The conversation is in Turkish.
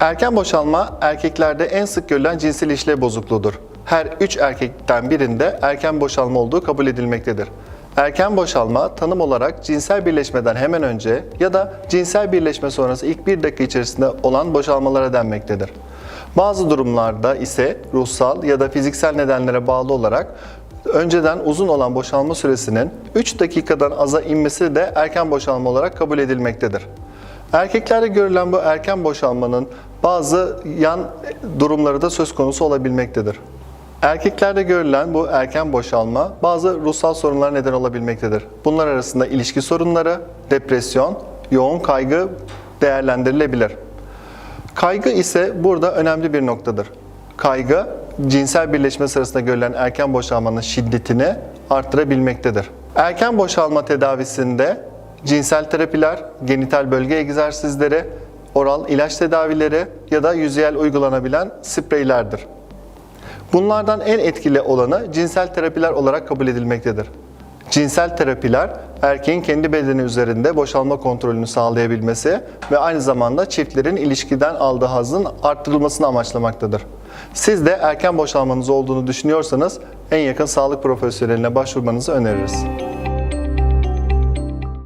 Erken boşalma erkeklerde en sık görülen cinsel işlev bozukluğudur. Her 3 erkekten birinde erken boşalma olduğu kabul edilmektedir. Erken boşalma tanım olarak cinsel birleşmeden hemen önce ya da cinsel birleşme sonrası ilk bir dakika içerisinde olan boşalmalara denmektedir. Bazı durumlarda ise ruhsal ya da fiziksel nedenlere bağlı olarak önceden uzun olan boşalma süresinin 3 dakikadan aza inmesi de erken boşalma olarak kabul edilmektedir. Erkeklerde görülen bu erken boşalmanın bazı yan durumları da söz konusu olabilmektedir. Erkeklerde görülen bu erken boşalma bazı ruhsal sorunlara neden olabilmektedir. Bunlar arasında ilişki sorunları, depresyon, yoğun kaygı değerlendirilebilir. Kaygı ise burada önemli bir noktadır. Kaygı, cinsel birleşme sırasında görülen erken boşalmanın şiddetini arttırabilmektedir. Erken boşalma tedavisinde cinsel terapiler, genital bölge egzersizleri, oral ilaç tedavileri ya da yüzeyel uygulanabilen spreylerdir. Bunlardan en etkili olanı cinsel terapiler olarak kabul edilmektedir. Cinsel terapiler erkeğin kendi bedeni üzerinde boşalma kontrolünü sağlayabilmesi ve aynı zamanda çiftlerin ilişkiden aldığı hazın arttırılmasını amaçlamaktadır. Siz de erken boşalmanız olduğunu düşünüyorsanız en yakın sağlık profesyoneline başvurmanızı öneririz.